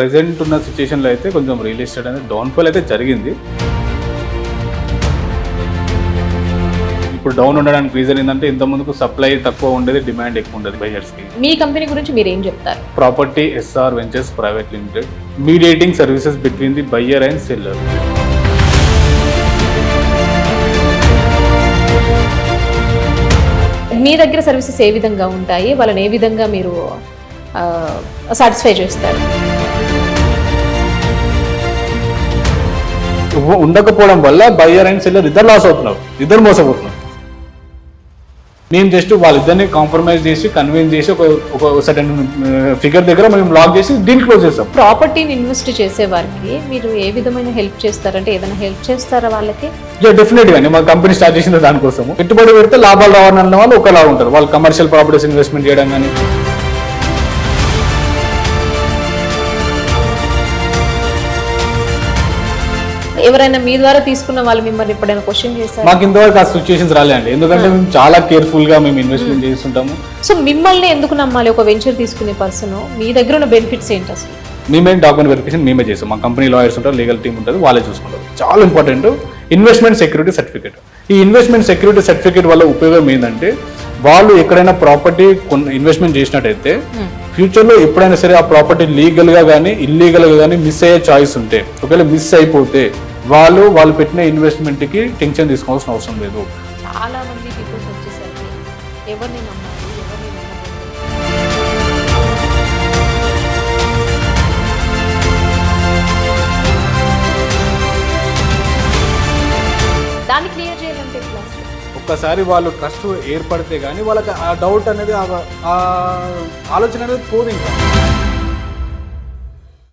Present ఉన్న సిచ్యుయేషన్లో అయితే కొంచెం రియల్ ఎస్టేట్ అనేది డౌన్ఫాల్ అయితే జరిగింది. ఇప్పుడు డౌన్ ఉండడానికి రీజన్ ఏంటంటే ఇంత ముందుకు సప్లై తక్కువ ఉండేది డిమాండ్ ఎక్కువ ఉండేది బయర్స్కి మీ కంపెనీ గురించి మీరు ఏం చెప్తారు? Property S R ventures private limited mediating services between the buyer and seller మీ దగ్గర సర్వీసెస్ ఏ విధంగా ఉంటాయి? వాళ్ళని ఏ విధంగా మీరు సాటిస్ఫై చేస్తారు? ఉండకపోవడం వల్ల బయ్యర్ అండ్ సెల్లర్ ఇద్దరు లాస్ అవుతున్నారు. ఇద్దరు మోసపోతున్నారు. మేము జస్ట్ వాళ్ళిద్దరిని కాంప్రమైజ్ చేసి కన్విన్స్ చేసి ఒక ఒక సర్టన్ ఫిగర్ దగ్గర మేము లాక్ చేసి డీల్ క్లోజ్ చేస్తాం. ప్రాపర్టీని ఇన్వెస్ట్ చేసే వారికి మీరు ఏ విధమైన హెల్ప్ చేస్తారంటే ఏదైనా హెల్ప్ చేస్తారా వాళ్ళకి? డెఫినెట్గా మా కంపెనీ స్టార్ట్ చేసింది దానికోసం పెట్టుబడి పెడితే లాభాలు రావాలన్న వాళ్ళు ఒకలా ఉంటారు. వాళ్ళు కమర్షియల్ ప్రాపర్టీస్ ఇన్వెస్ట్మెంట్ చేయడం కానీ ఎవరైనా మీ ద్వారా తీసుకున్న వాళ్ళు మిమ్మల్ని ఎప్పుడైనా క్వశ్చన్ చేశారు? మాకు ఇంతవరకు ఆ సిచ్యువేషన్స్ రాలేండి ఎందుకంటే మేము చాలా కేర్ఫుల్గా మేము ఇన్వెస్ట్మెంట్ చేస్తుంటాము. సో మిమ్మల్ని ఎందుకు నమ్మాలి? ఒక వెంచర్ తీసుకునే పర్సన్ మీ దగ్గర ఉన్న బెనిఫిట్స్ ఏంటి అసలు? మేమే డాక్యుమెంట్ వెరిఫికేషన్ మేమే చేస్తాం. మా కంపెనీ లాయర్స్ ఉంటారు లీగల్ టీమ్ ఉంటుంది వాళ్ళే చూసుకుంటారు. చాలా ఇంపార్టెంట్ ఇన్వెస్ట్మెంట్ సెక్యూరిటీ సర్టిఫికేట్ ఈ ఇన్వెస్ట్మెంట్ సెక్యూరిటీ సర్టిఫికేట్ వల్ల ఉపయోగం ఏంటంటే వాళ్ళు ఎక్కడైనా ప్రాపర్టీ కొన్ని ఇన్వెస్ట్మెంట్ చేసినట్టయితే ఫ్యూచర్లో ఎప్పుడైనా సరే ఆ ప్రాపర్టీ లీగల్గా కానీ ఇల్లీగల్గా కానీ మిస్ అయ్యే చాయిస్ ఉంటే ఒకవేళ మిస్ అయిపోతే వాళ్ళు వాళ్ళు పెట్టిన ఇన్వెస్ట్మెంట్కి టెన్షన్ తీసుకోవాల్సిన అవసరం లేదు. చాలా మంది పీపుల్స్ వచ్చేసరికి ఎవరిని నమ్మాలి ఒక్కసారి వాళ్ళు ట్రస్ట్ ఏర్పడితే కానీ వాళ్ళకి ఆ డౌట్ అనేది ఆ- ఆలోచన అనేది పోదు ఇంకా.